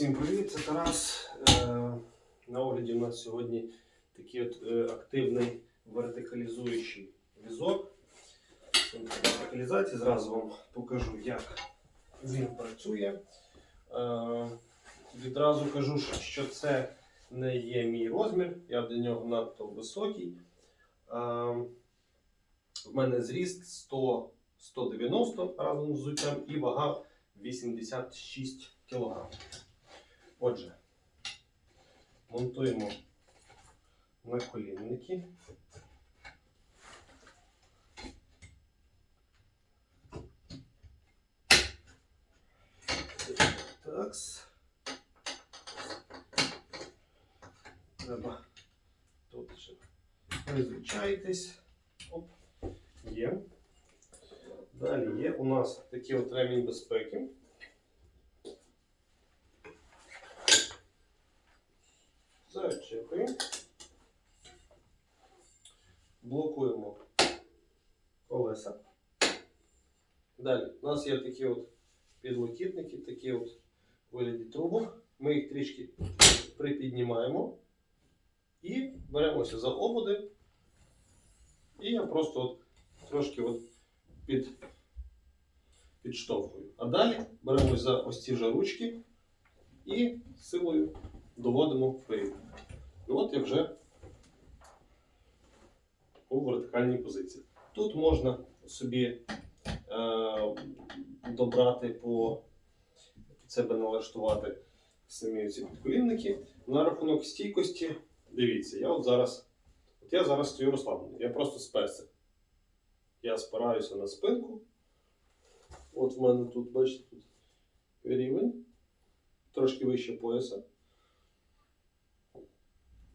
Всім привіт, це Тарас. Е, На огляді у нас сьогодні такий от е, активний вертикалізуючий візок. Вертикалізації зразу вам покажу, як він працює. Е, Відразу кажу, що це не є мій розмір, я для нього надто високий. В мене зріст 100 190 разом з взуттям і вага 86 кг. Отже, монтуємо наколінники. Такс. Треба тут ще призвичайтесь. Оп, є. Далі є у нас такий от ремінь безпеки. Зачепимо. Блокуємо колеса. Далі у нас є такі от підлокітники, такі от вигляді трубок. Ми їх трішки припіднімаємо і беремося за ободи. І я просто от трошки от під, підштовхую. А далі беремось за ось ці вже ручки і силою доводимо вперед. І от я вже у вертикальній позиції. Тут можна собі е, добрати по себе налаштувати самі ці підколінники. На рахунок стійкості, дивіться, я от зараз, от я зараз стою розслаблений, я просто сперся. Я спираюся на спинку. От в мене тут, бачите, тут рівень, трошки вище пояса.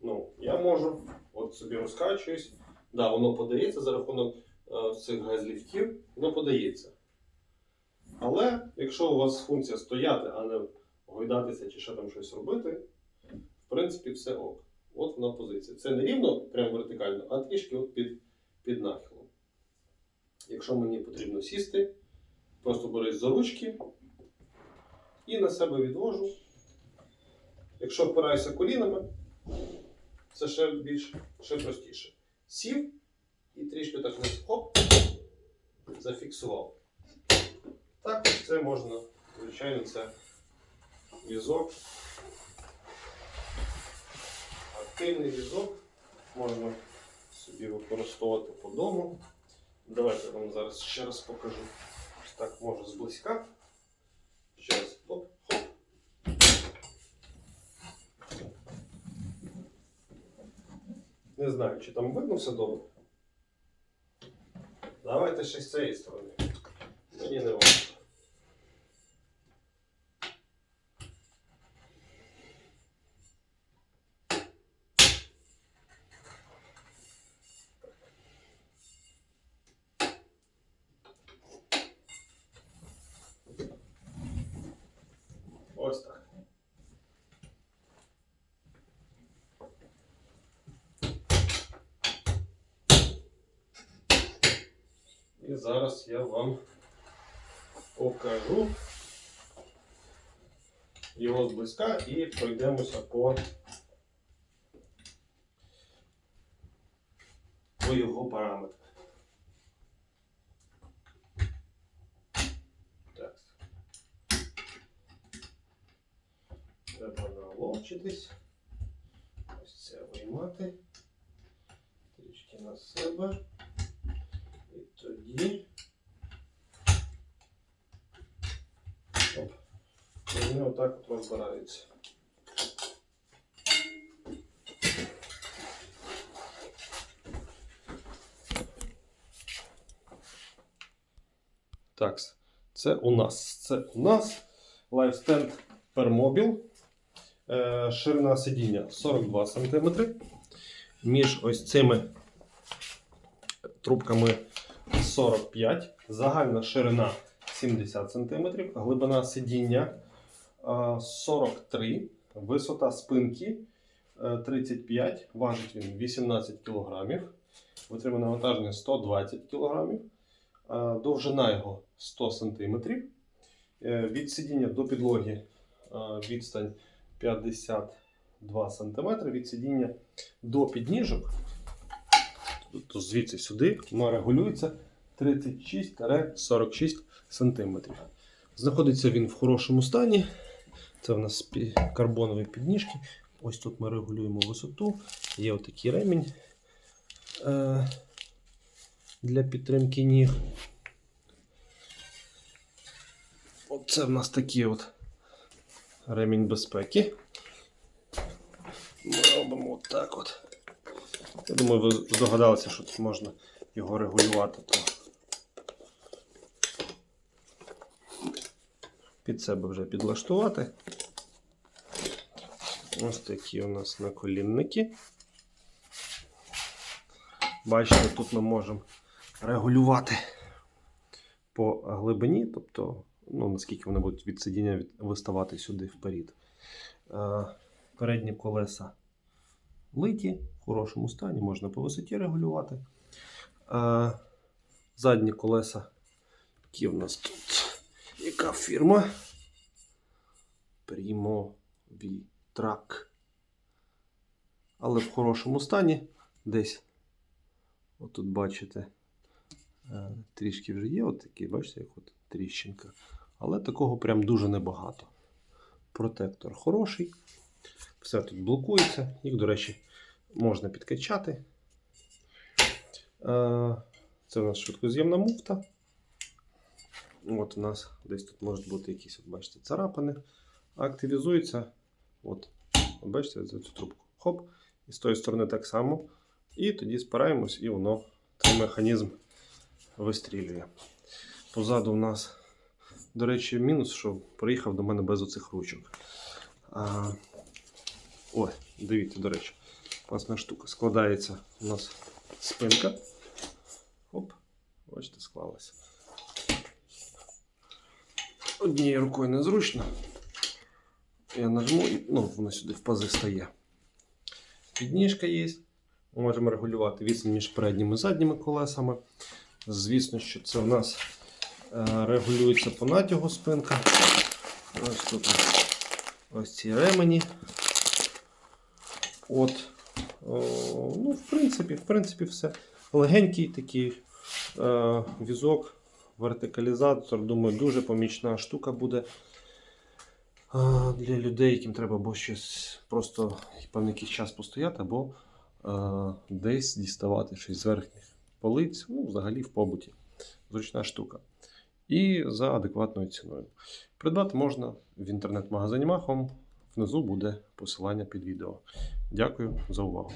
Ну, я можу от собі розкачуюсь. Да, воно подається за рахунок е, цих газліфтів, воно подається. Але якщо у вас функція стояти, а не гойдатися чи ще там щось робити, в принципі, все ок. От вона позиція. Це не рівно, прямо вертикально, а трішки от під, під нахилом. Якщо мені потрібно сісти, просто берусь за ручки і на себе відвожу. Якщо впираюся колінами, це ще більш ще простіше. Сів і трішки так вниз, хоп, зафіксував. Так, це можна, звичайно, це візок. Активний візок можна собі використовувати по дому. Давайте я вам зараз ще раз покажу. Ось Так можу зблизька. Ще раз. Хоп, хоп. Не знаю, чи там видно все добре. Давайте ще з цієї сторони. Мені не важко. Ось так. І зараз я вам покажу його зблизька і пройдемося по, по його параметрах. Треба наловчитись. Ось це виймати. Трішки на себе. І тоді. Оп. Вони отак от розбираються. Так, це у нас. Це у нас LifeStand Permobil. Е, Ширина сидіння 42 см. Між ось цими трубками 45 Загальна ширина 70 см, глибина сидіння е, 43 висота спинки е, 35, важить він 18 кг, витримане навантаження 120 кг, е, довжина його 100 см. Від сидіння до підлоги відстань 52 см від сидіння до підніжок. Тобто звідси сюди воно регулюється 36-46 см. Знаходиться він в хорошому стані. Це в нас карбонові підніжки. Ось тут ми регулюємо висоту. Є отакий ремінь е, для підтримки ніг. Оце в нас такий от ремінь безпеки. Ми робимо отак от. Я думаю, ви здогадалися, що тут можна його регулювати. Під себе вже підлаштувати. Ось такі у нас наколінники. Бачите, тут ми можемо регулювати по глибині, тобто, ну, наскільки вони будуть від сидіння виставати сюди вперед. Е, Передні колеса литі, в хорошому стані, можна по висоті регулювати. Е, Задні колеса, які в нас тут. Яка фірма? Primo V-Track. Але в хорошому стані. Десь, отут бачите, е, трішки вже є, от такі, бачите, як от тріщинка. Але такого прям дуже небагато. Протектор хороший. Все тут блокується. Їх, до речі, можна підкачати. Е, Це у нас швидкоз'ємна муфта. От у нас десь тут можуть бути якісь, от бачите, царапини. Активізується. От, от бачите, за цю трубку. Хоп. І з тої сторони так само. І тоді спираємось, і воно цей механізм вистрілює. Позаду у нас, до речі, мінус, що приїхав до мене без оцих ручок. А, Ой, дивіться, до речі, класна штука. Складається у нас спинка. Оп, бачите, склалася. Однією рукою незручно. Я нажму і ну, воно сюди в пази стає. Підніжка є. Ми можемо регулювати відстань між передніми і задніми колесами. Звісно, що це у нас е, регулюється по натягу спинка. Ось тут ось ці ремені. От. О, ну, в принципі, в принципі, все. Легенький такий е, візок, вертикалізатор. Думаю, дуже помічна штука буде е, для людей, яким треба або щось просто певний якийсь час постояти, або е, десь діставати щось з верхніх полиць, ну, взагалі в побуті. Зручна штука. І за адекватною ціною. Придбати можна в інтернет-магазині Махом. Внизу буде посилання під відео. Дякую за увагу.